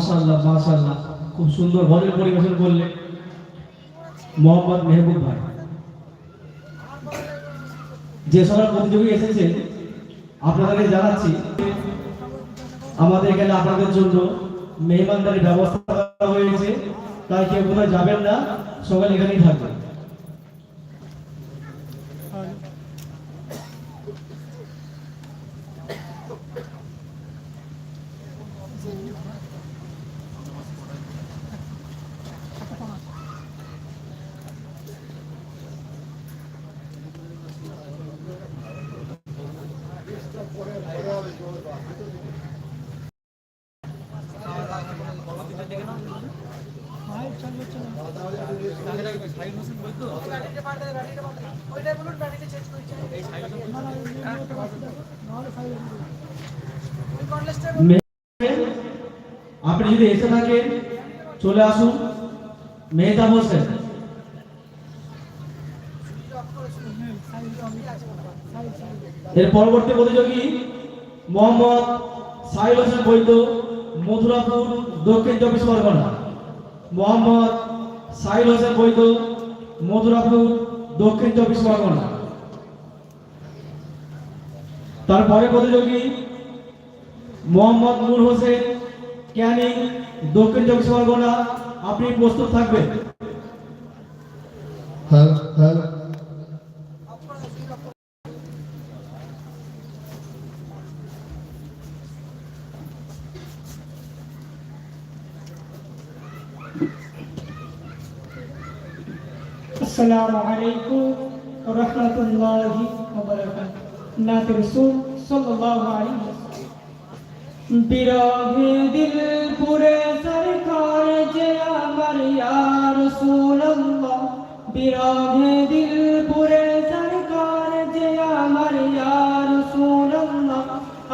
মাশাল্লাহ খুব সুন্দর ভজন পরিবেশন মোহাম্মদ মেহবুব ভাই। যে প্রতিযোগী এসেছে, আপনাদেরকে জানাচ্ছি, আমাদের এখানে আপনাদের জন্য মেহমানদারি ব্যবস্থা করা হয়েছে। তাই কেউ কোথায় যাবেন না, সকাল এখানেই থাকবেন। আপনি যদি এসে থাকেন, চলে আসুন। মেহতাব হোসেন। এর পরবর্তী প্রতিযোগী মোহাম্মদ সাহিল হোসেন বৈদ্য, মথুরাপুর, দক্ষিণ চব্বিশ পরগনা। মোহাম্মদ সাহিল হোসেন বৈদ্য, মথুরাপুর দক্ষিণ চব্বিশ পরগনা। তারপরে প্রতিযোগী মোহাম্মদ নূর হোসেন ক্যানিং, দক্ষিণ চব্বিশ পরগনা। আপনি প্রস্তুত থাকবেন। হ্যাঁ হ্যালো আসসালামু আলাইকুম রহমতুল্লাহি নাত রসুল সাল্লাল্লাহু আলাইহি বিরহে দিল পুরে সরকার যে আমার ইয়া রাসূলুল্লাহ বিরহে দিল পুরে সরকার যে আমার ইয়া রাসূলুল্লাহ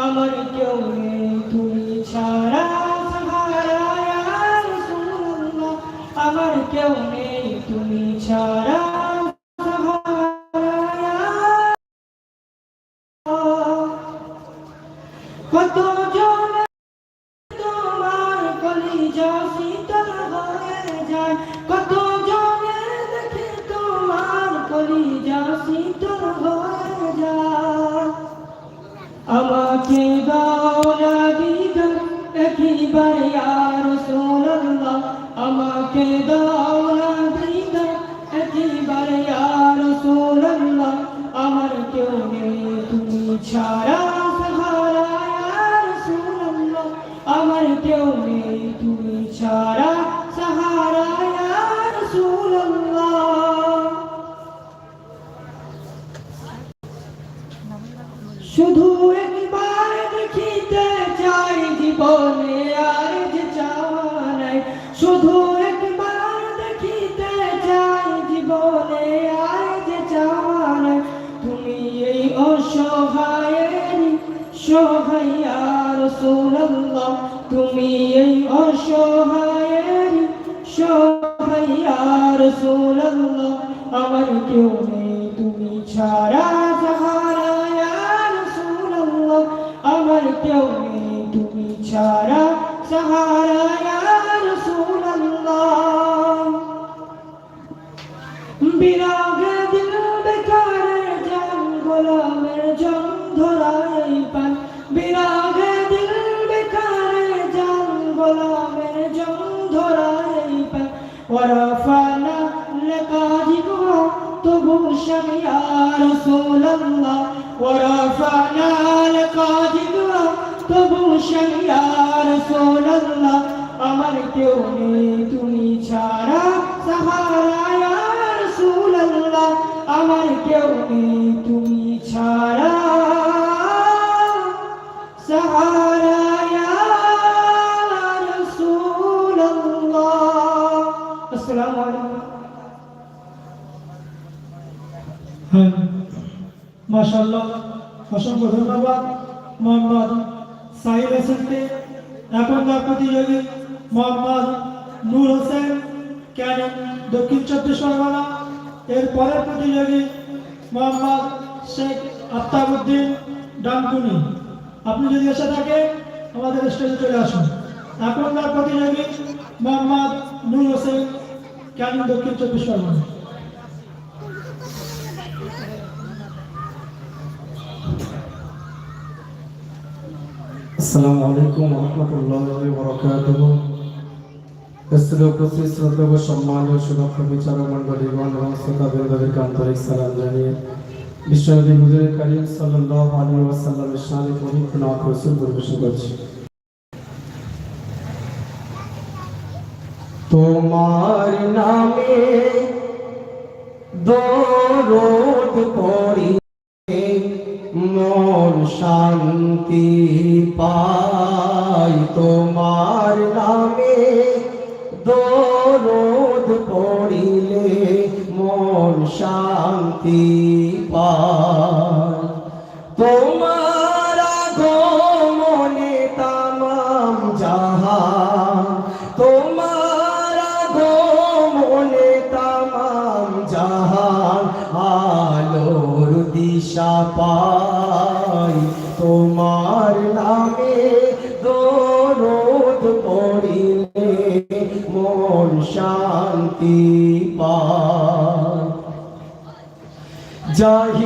আমার কেউ নেই তুমি ছাড়া সাহারা ইয়া রাসূলুল্লাহ আমার কেউ নেই তুমি ছাড়া কত তোমার কলিজা শীতল হয়ে যায়? কত জনে দেখে তোমার কলিজা শীতল হয়ে যায়? আমাকে দাও দিদার একবার ইয়া রাসূলুল্লাহ আমাকে দাও দিদার একবার ইয়া আমার কেউ নেই। তুমি ছাড়া আমার কেউ নেই। তুমি ছাড়া সাহারা শুধু একবার রাসূলুল্লাহ, তুমি এই অসহায়ের সহায় রসুল্লাহ আমার কেউ নেই, তুমি ছাড়া সাহারা, ইয়া আমার কেউ নেই, তুমি ছাড়া সাহারা। ওরফানা লকাজিবু তবু শামিয়া রাসূলুল্লাহ ওরফানা লকাজিবু তবু শামিয়া রাসূলুল্লাহ আমার কেউ নেই, তুমি ছাড়া সাহারা, ইয়া রাসূলুল্লাহ। আমার কেউ নেই মাশাল্লাহ অসংখ্য ধন্যবাদ। মোহাম্মদ সাহিল হোসেনকে। এখনকার প্রতিযোগী মোহাম্মদ নূর হোসেন, ক্যানিং দক্ষিণ চব্বিশ পরগনা। এর পরের প্রতিযোগী মোহাম্মদ শেখ আফতাবুদ্দিন ডানকুনি। আপনি যদি এসে থাকেন, আমাদের স্টেজে চলে আসুন। এখনকার প্রতিযোগী মোহাম্মদ নূর হোসেন, ক্যানিং দক্ষিণ চব্বিশ পরগনা। আসসালামু আলাইকুম রহমতুল্লাহ বরকাতুহ স্থলে উপস্থিত শ্রদ্ধা ও সম্মানীয় সুরক্ষা বিচারক মন্ডলীগণ এবং শ্রোতা বৃন্দদেরকে আন্তরিক সালাম জানিয়ে বিশ্বনবী হুজুর করিম সাল্লাল্লাহু আলাইহি ওয়াসাল্লামের শানে পবিত্র নাম রাসূল পরিবেশন করছি তোমার নামে দরদ পড়ি মন শান্তি পাই তোমার নামে। দরদ পড়িলে মন শান্তি পায় তোমার আগমনে তামাম জাহান। তোমার আগমনে তামাম জাহান। আলোর দিশা পাই। তোমার নামে দরদ পড়িলে মন শান্তি পাই জাহিলিয়ার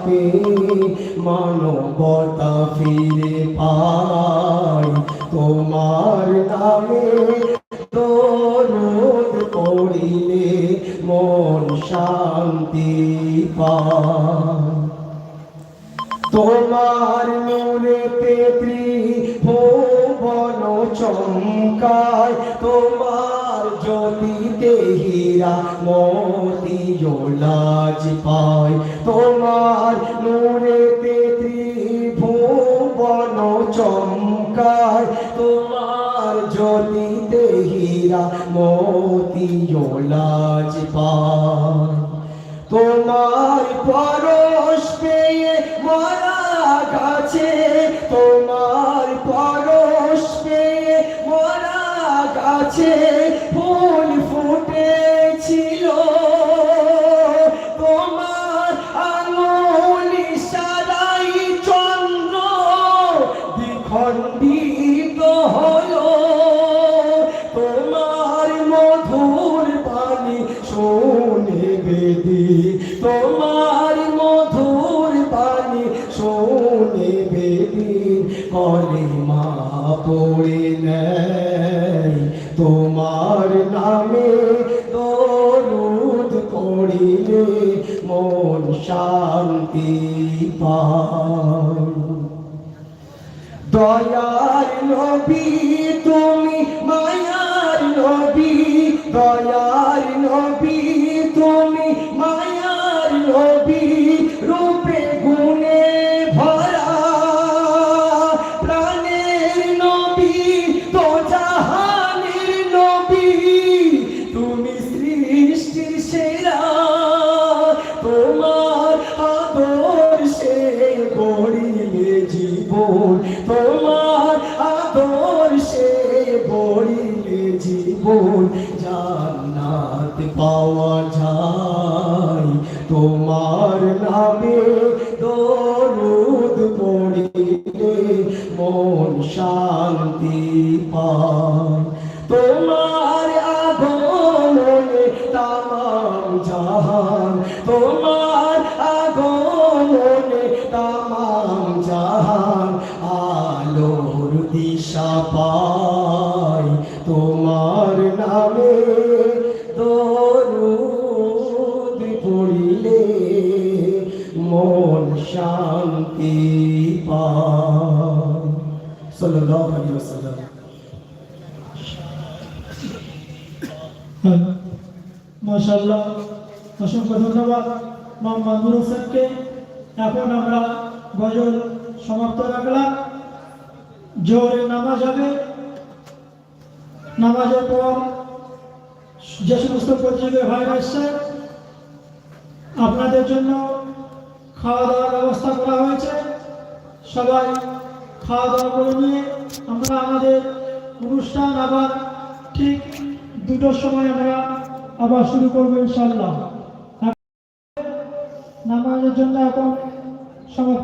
আশা মানবতা ফিরে পাই। তোমার নামে দরুদ পড়িলে মন শান্তি পায়। তোমার নূরেতে ত্রিভুবন চমকায়, তোমার জ্যোতিতে হীরা মতিও লাজ পায়। তোমার নূরেতে ত্রিভুবন চমকায়। তোমার জ্যোতিতে হীরা মতিও লাজ পায়। তোমার পরশ পেয়ে শান্তি পায়। মন শান্তি পা তোমার সাল্লাল্লাহু আলাইহি ওয়াসাল্লাম। হ্যাঁ মাশাল্লাহ অসংখ্য ধন্যবাদ মোহাম্মদ নুর হোসেনকে এখন আমরা গজল সমাপ্ত রাখলাম। জোরে নামাজ হবে। নামাজের পর যে সমস্ত প্রতিযোগী ভাইরা এসছে আপনাদের জন্য খাওয়া দাওয়ার ব্যবস্থা করা হয়েছে। সবাই খাওয়া দাওয়া করে নিয়ে আমরা আমাদের অনুষ্ঠান আবার ঠিক দুটোর সময় আমরা আবার শুরু করব ইনশাল্লাহ নামাজের জন্য এখন সমাপ্ত